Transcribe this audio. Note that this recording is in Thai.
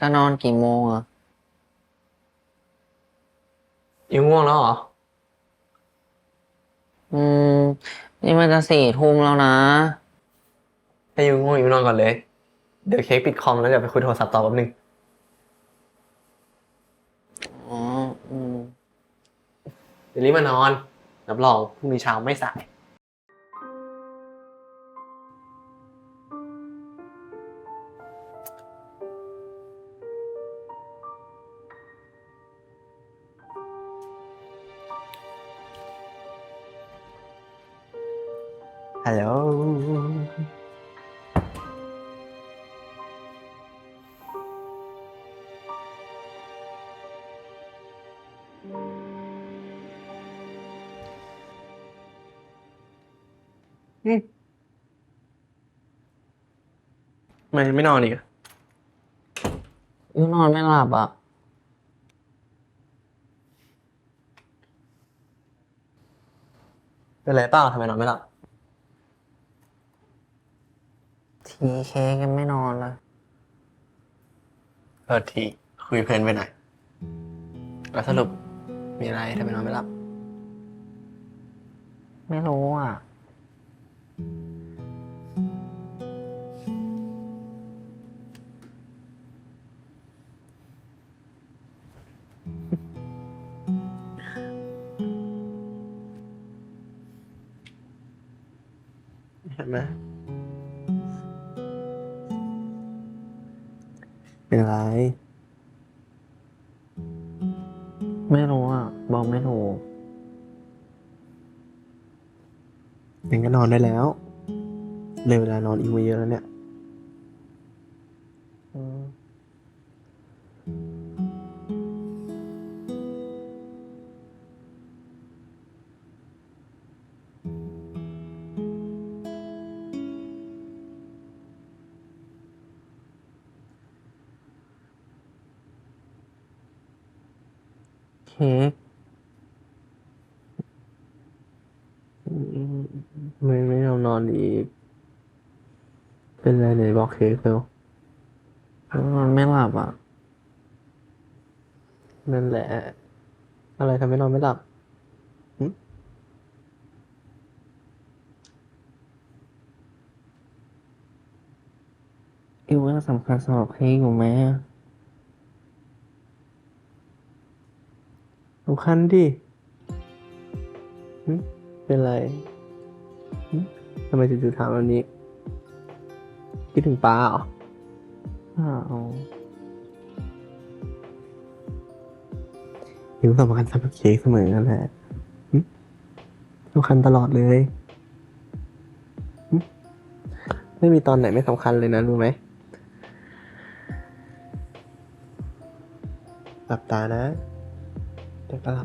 จะนอนกี่โมงอะอิวง่วงแล้วเหรอ อืม นี่มันจะสี่ทุ่มแล้วนะถ้าอิวง่วงอิวนอนก่อนเลย เดี๋ยวเค้กปิดคอมแล้วเดี๋ยวไปคุยโทรศัพท์ต่อแป๊บนึง อ๋อ อืม เดี๋ยวรีบมานอน รับรองพรุ่งนี้เช้าไม่สาย ฮัลโหล อืมทำไมไม่นอนอีกอะยูนอนไม่หลับอะ เป็นไรเปล่าทำไมนอนไม่หลับ ทีเค้กยังไม่นอนเลยเออทีคุยเพลินไปหน่อยแล้วสรุปมีอะไรทำไมนอนไม่หลับ ไม่รู้อะ เห็นไหม เป็นไร ไม่รู้อะ บอกไม่ถูกงั้นก็นอนได้แล้วเลยเวลานอนอีกมาเยอะแล้วเนี่ย ไม่ไม่ยอมนอนอีก เป็นไรไหนบอกเค้กเร็วนอนไม่หลับอะ นั่นแหละ อะไรทำให้นอนไม่หลับอิวว่าสำคัญสำหรับเค้กอยู่ไหมอะ สำคัญดิเป็นไรทำไมจู่ๆถามแบบนี้ คิดถึงป้าเหรออ้าวหิวสำคัญสำหรับเค้กเสมอนั่นแหละสำคัญตลอดเลย ไม่มีตอนไหนไม่สำคัญเลยนะ รู้ไหมหลับตานะ 对吧